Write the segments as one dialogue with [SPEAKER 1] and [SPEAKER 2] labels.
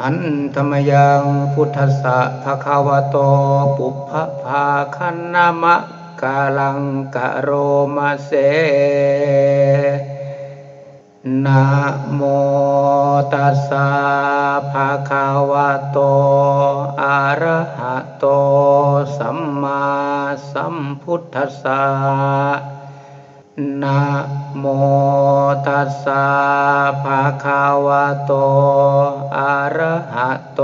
[SPEAKER 1] หันธรรมยังพุทธสะภะคะวะโตปุพพภาคันนามะกาลังกะโรมาเสนะโมตัสสะภะคะวะโตอะระหะโตสัมมาสัมพุทธัสสะ นะโมตัสสะภะคะวะโต อะระหะโต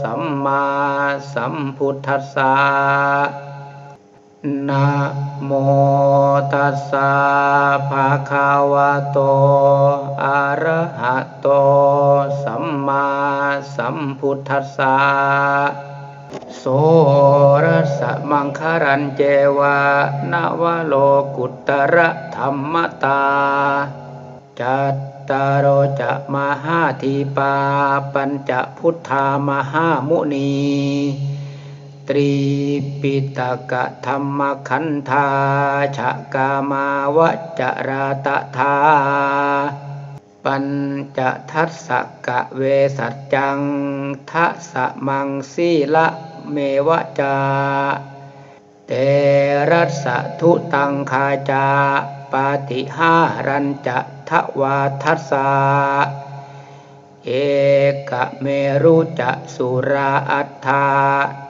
[SPEAKER 1] สัมมาสัมพุทธัสสะนะโมตัสสะภะคะวะโต อะระหะโต สัมมาสัมพุทธัสสะโสร สมังคารันเจวะนวโลกุตระธรรมตา จัตตารโอจะมหาทีปา ปัญจพุทธามหามุนี ตรีปิตกะธรรมคันธาชะกามาวจราตถาปัญจทัสสะกะเวสัจจังทัสสะมังสีละ เมวะจา เตรัสทุตังคาจา ปาติหารัญจะทวาทัสสะเอกเมรุจะสุราอัฏฐา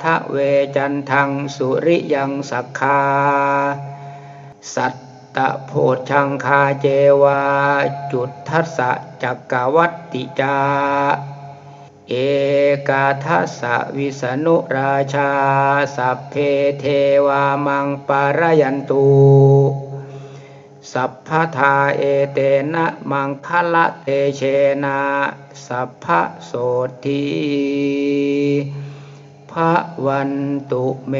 [SPEAKER 1] ทะเวจันทังสุริยังสักคา สัตตะโพชังคาเจวา จุดทัสสะจักกวัตติจา เอกาทัสสะวิสนุราชา สัพเพเทวามังปารยันตุสัพพทาเอเตนะมังคละเตเชนะสัพพะโสทีพระวันตุเม